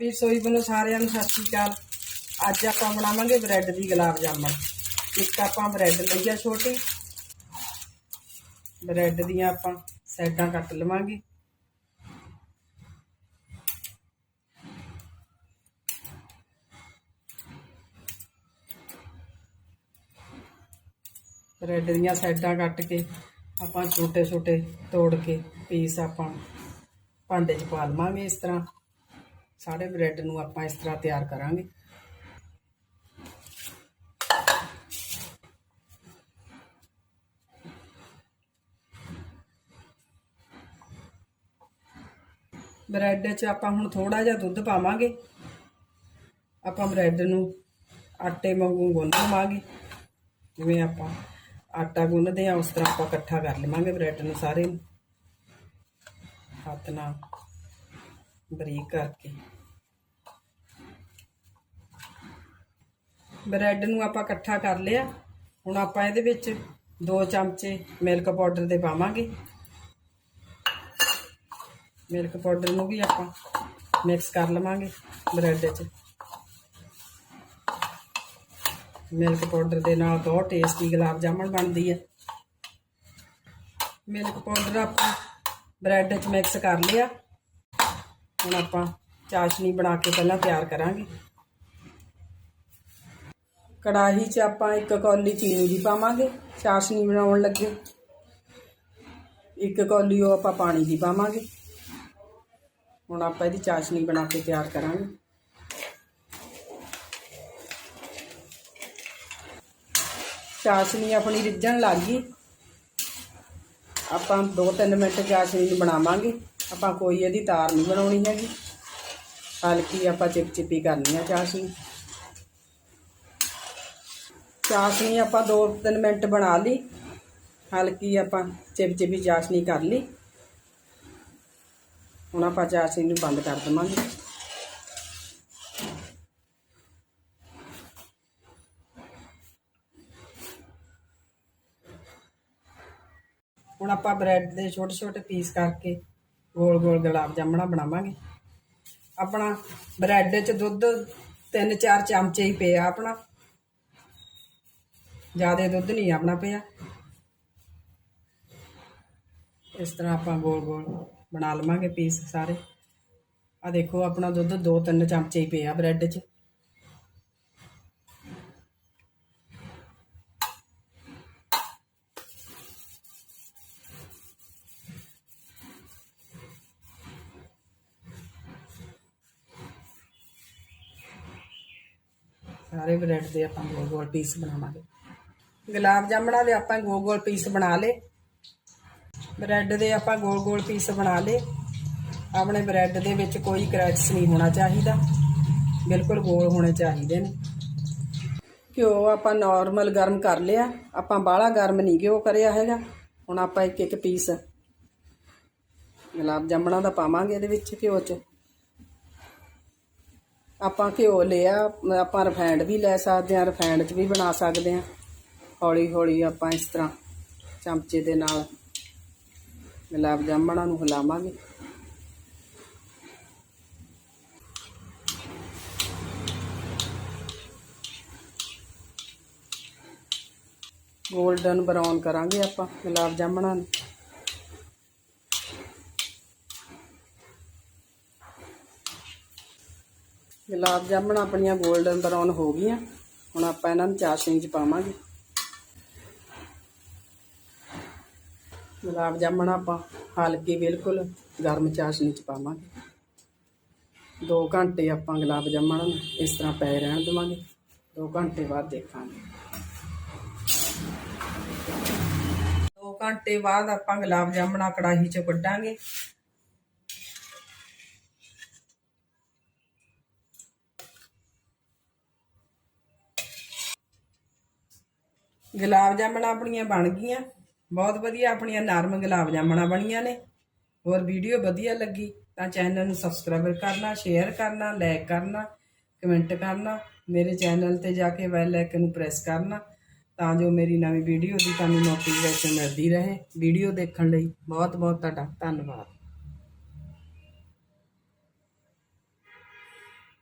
ਵੀ ਸੋਈ ਵੱਲੋਂ ਸਾਰਿਆਂ ਨੂੰ ਸਤਿ ਸ਼੍ਰੀ ਅਕਾਲ। ਅੱਜ ਆਪਾਂ ਬਣਾਵਾਂਗੇ ਬ੍ਰੈਡ ਦੀ ਗੁਲਾਬ ਜਾਮਣ। ਇੱਕ ਆਪਾਂ ਬ੍ਰੈਡ ਲਈ ਆ ਛੋਟੀ। ਬ੍ਰੈਡ ਦੀਆਂ ਆਪਾਂ ਸਾਈਡਾਂ ਕੱਟ ਲਵਾਂਗੇ। ਬ੍ਰੈਡ ਦੀਆਂ ਸਾਈਡਾਂ ਕੱਟ ਕੇ ਆਪਾਂ ਛੋਟੇ ਛੋਟੇ ਤੋੜ ਕੇ ਪੀਸ ਆਪਾਂ ਭਾਂਡੇ 'ਚ ਪਾ ਲਵਾਂਗੇ ਇਸ ਤਰ੍ਹਾਂ। ਸਾਰੇ ਬ੍ਰੈਡ ਨੂੰ ਆਪਾਂ ਇਸ ਤਰ੍ਹਾਂ ਤਿਆਰ ਕਰਾਂਗੇ। ਬ੍ਰੈਡ 'ਚ ਆਪਾਂ ਹੁਣ ਥੋੜਾ ਜਿਹਾ ਦੁੱਧ ਪਾਵਾਂਗੇ। ਆਪਾਂ ਬ੍ਰੈਡ ਨੂੰ ਆਟੇ ਵਾਂਗੂ ਗੁੰਨ ਲਵਾਂਗੇ। ਜਿਵੇਂ ਆਪਾਂ ਆਟਾ ਗੁੰਨਦੇ ਆ ਉਸ ਤਰ੍ਹਾਂ ਆਪਾਂ ਇਕੱਠਾ ਕਰ ਲਵਾਂਗੇ ਬ੍ਰੈਡ ਨੂੰ ਸਾਰੇ ਨੂੰ। ਹੱਥ ਨਾਲ ਬਰੀਕ ਕਰਕੇ। ਬ੍ਰੈਡ ਨੂੰ ਆਪਾਂ ਇਕੱਠਾ ਕਰ ਲਿਆ। ਹੁਣ ਆਪਾਂ ਇਹਦੇ ਵਿੱਚ 2 ਚਮਚੇ ਮਿਲਕ ਪਾਊਡਰ ਦੇ ਪਾਵਾਂਗੇ। ਮਿਲਕ ਪਾਊਡਰ ਨੂੰ ਵੀ ਆਪਾਂ ਮਿਕਸ ਕਰ ਲਵਾਂਗੇ ਬ੍ਰੈਡ 'ਚ। ਮਿਲਕ ਪਾਊਡਰ ਦੇ ਨਾਲ ਬਹੁਤ ਟੇਸਟੀ ਗੁਲਾਬ ਜਾਮਣ ਬਣਦੀ ਹੈ ਮਿਲਕ ਪਾਊਡਰ ਆਪਾਂ ਬ੍ਰੈਡ 'ਚ ਮਿਕਸ ਕਰ ਲਿਆ। ਹੁਣ ਆਪਾਂ ਚਾਸ਼ਨੀ ਬਣਾ ਕੇ ਪਹਿਲਾਂ ਤਿਆਰ ਕਰਾਂਗੇ। ਕੜਾਹੀ 'ਚ ਆਪਾਂ ਇੱਕ ਕੌਲੀ ਚੀਨੀ ਦੀ ਪਾਵਾਂਗੇ ਚਾਸ਼ਨੀ ਬਣਾਉਣ ਲੱਗੇ। ਇੱਕ ਕੌਲੀ ਉਹ ਆਪਾਂ ਪਾਣੀ ਦੀ ਪਾਵਾਂਗੇ। ਹੁਣ ਆਪਾਂ ਇਹਦੀ ਚਾਸ਼ਨੀ ਬਣਾ ਕੇ ਤਿਆਰ ਕਰਾਂਗੇ। ਚਾਸ਼ਨੀ ਆਪਣੀ ਰਿੱਝਣ ਲੱਗ ਗਈ। ਆਪਾਂ 2-3 ਮਿੰਟ ਚਾਸ਼ਨੀ ਨੂੰ ਬਣਾਵਾਂਗੇ। ਆਪਾਂ ਕੋਈ ਇਹਦੀ ਤਾਰ ਨਹੀਂ ਬਣਾਉਣੀ ਹੈਗੀ। ਹਲਕੀ ਆਪਾਂ ਚਿਪਚਿਪੀ ਕਰਨੀ ਆ ਚਾਸ਼ਨੀ ਚਾਸ਼ਨੀ ਆਪਾਂ 2-3 ਮਿੰਟ ਬਣਾ ਲਈ। ਹਲਕੀ ਆਪਾਂ ਚਿਪਚਿਪੀ ਚਾਸ਼ਨੀ ਕਰ ਲਈ। ਹੁਣ ਆਪਾਂ ਚਾਸ਼ਨੀ ਨੂੰ ਬੰਦ ਕਰ ਦਵਾਂਗੇ। ਹੁਣ ਆਪਾਂ ਬ੍ਰੈਡ ਦੇ ਛੋਟੇ ਛੋਟੇ ਪੀਸ ਕਰਕੇ ਗੋਲ ਗੋਲ ਗੁਲਾਬ ਜਾਮਣਾ ਬਣਾਵਾਂਗੇ। ਆਪਣਾ ਬ੍ਰੈਡ 'ਚ ਦੁੱਧ 3-4 ਚਮਚੇ ਹੀ ਪਿਆ ਆਪਣਾ। ਜ਼ਿਆਦਾ ਦੁੱਧ ਨਹੀਂ ਆਪਣਾ ਪਿਆ। ਇਸ ਤਰ੍ਹਾਂ ਆਪਾਂ ਗੋਲ ਗੋਲ ਬਣਾ ਲਵਾਂਗੇ ਪੀਸ ਸਾਰੇ। ਆ ਦੇਖੋ, ਆਪਣਾ ਦੁੱਧ 2-3 ਚਮਚੇ ਹੀ ਪਿਆ ਬ੍ਰੈਡ 'ਚ। ਸਾਰੇ ਬ੍ਰੈਡ ਦੇ ਆਪਾਂ ਗੋਲ ਗੋਲ ਪੀਸ ਬਣਾਵਾਂਗੇ। ਗੁਲਾਬ ਜਾਮਣਾ ਦੇ ਆਪਾਂ ਗੋਲ ਗੋਲ ਪੀਸ ਬਣਾ ਲਏ। ਬ੍ਰੈਡ ਦੇ ਆਪਾਂ ਗੋਲ ਗੋਲ ਪੀਸ ਬਣਾ ਲਏ। ਆਪਣੇ ਬ੍ਰੈਡ ਦੇ ਵਿੱਚ ਕੋਈ ਕਰੈਕਸ ਨਹੀਂ ਹੋਣਾ ਚਾਹੀਦਾ। ਬਿਲਕੁਲ ਗੋਲ ਹੋਣੇ ਚਾਹੀਦੇ ਨੇ। ਘਿਓ ਆਪਾਂ ਨਾਰਮਲ ਗਰਮ ਕਰ ਲਿਆ। ਆਪਾਂ ਬਾਹਲਾ ਗਰਮ ਨਹੀਂ ਘਿਓ ਕਰਿਆ ਹੈਗਾ। ਹੁਣ ਆਪਾਂ ਇੱਕ ਇੱਕ ਪੀਸ ਗੁਲਾਬ ਜਾਮਣਾ ਦਾ ਪਾਵਾਂਗੇ ਇਹਦੇ ਵਿੱਚ ਘਿਓ 'ਚ। ਆਪਾਂ ਘਿਓ ਲਿਆ, ਆਪਾਂ ਰਿਫਾਈਂਡ ਵੀ ਲੈ ਸਕਦੇ ਹਾਂ ਰਿਫਾਈਂਡ 'ਚ ਵੀ ਬਣਾ ਸਕਦੇ ਹਾਂ। ਹੌਲੀ ਹੌਲੀ ਆਪਾਂ ਇਸ ਤਰ੍ਹਾਂ ਚਮਚੇ ਦੇ ਨਾਲ ਗੁਲਾਬ ਜਾਮਣਾਂ ਨੂੰ ਹਿਲਾਵਾਂਗੇ। ਗੋਲਡਨ ਬਰਾਊਨ ਕਰਾਂਗੇ ਆਪਾਂ ਗੁਲਾਬ ਜਾਮਣਾ ਨੂੰ। ਗੁਲਾਬ ਜਾਮਣ ਆਪਣੀਆਂ 골ਡਨ ਬਰਾਊਨ ਹੋ ਗਈਆਂ। ਹੁਣ ਆਪਾਂ ਇਹਨਾਂ ਨੂੰ ਚਾਸ਼ਨੀ 'ਚ ਪਾਵਾਂਗੇ। ਗੁਲਾਬ ਜਾਮਣ ਆਪਾਂ ਹਲਕੀ ਬਿਲਕੁਲ ਗਰਮ ਚਾਸ਼ਨੀ 'ਚ ਪਾਵਾਂਗੇ। 2 ਘੰਟੇ ਆਪਾਂ ਗੁਲਾਬ ਜਾਮਣ ਇਸ ਤਰ੍ਹਾਂ ਪਏ ਰਹਿਣ ਦੇਵਾਂਗੇ। 2 ਘੰਟੇ ਬਾਅਦ ਦੇਖਾਂਗੇ। 2 ਘੰਟੇ ਬਾਅਦ ਆਪਾਂ ਗੁਲਾਬ ਜਾਮਣਾ ਕੜਾਹੀ 'ਚ ਕੱਢਾਂਗੇ ਗੁਲਾਬ ਜਾਮਣਾ ਆਪਣੀਆਂ ਬਣ ਗਈਆਂ। ਬਹੁਤ ਵਧੀਆ ਆਪਣੀਆਂ ਨਰਮ ਗੁਲਾਬ ਜਾਮਣਾ ਬਣੀਆਂ ਨੇ। ਹੋਰ ਵੀਡੀਓ ਵਧੀਆ ਲੱਗੀ ਤਾਂ ਚੈਨਲ ਨੂੰ ਸਬਸਕ੍ਰਾਈਬ ਕਰਨਾ ਸ਼ੇਅਰ ਕਰਨਾ ਲਾਈਕ ਕਰਨਾ ਕਮੈਂਟ ਕਰਨਾ, ਮੇਰੇ ਚੈਨਲ ਤੇ ਜਾ ਕੇ ਬੈਲ ਆਈਕਨ ਨੂੰ ਪ੍ਰੈਸ ਕਰਨਾ ਤਾਂ ਜੋ ਮੇਰੀ ਨਵੀਂ ਵੀਡੀਓ ਦੀ ਤੁਹਾਨੂੰ ਨੋਟੀਫਿਕੇਸ਼ਨ ਮਿਲਦੀ ਰਹੇ। ਵੀਡੀਓ ਦੇਖਣ ਲਈ ਬਹੁਤ ਬਹੁਤ ਤੁਹਾਡਾ ਧੰਨਵਾਦ।